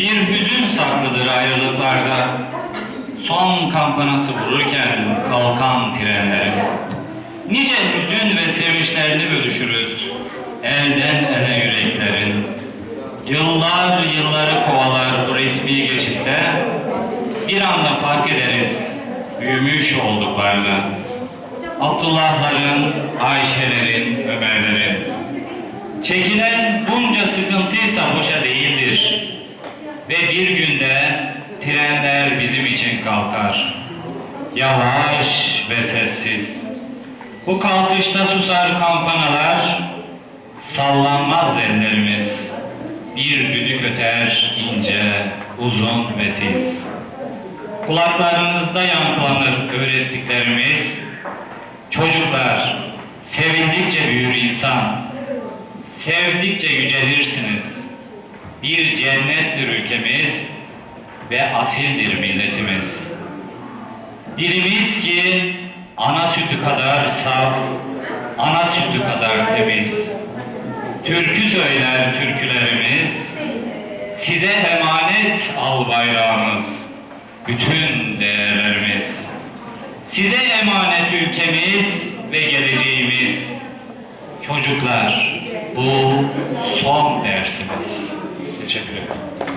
Bir hüzün saklıdır ayrılıklarda. Son kampanası vururken kalkan trenlerin. Nice hüzün ve sevinçlerini bölüşürüz. Elden ele yüreklerin. Yıllar yılları kovalar bu resmi geçitte. Bir anda fark ederiz büyümüş olduklarını. Abdullahların, Ayşelerin, Ömerlerin. Çekilen bunca sıkıntıysa boşa değildir. Ve bir günde trenler bizim için kalkar. Yavaş ve sessiz. Bu kalkışta susar kampanalar, sallanmaz ellerimiz. Bir düdük öter ince, uzun ve tiz. Kulaklarınızda yankılanır öğrettiklerimiz. Çocuklar, sevildikçe büyür insan. Sevdikçe yücelirsiniz. Bir cennettir ülkemiz ve asildir milletimiz. Dilimiz ki ana sütü kadar saf, ana sütü kadar temiz. Türkü söyler türkülerimiz, size emanet al bayrağımız, bütün değerlerimiz. Size emanet ülkemiz ve geleceğimiz. Çocuklar, bu son dersimiz. Ederim.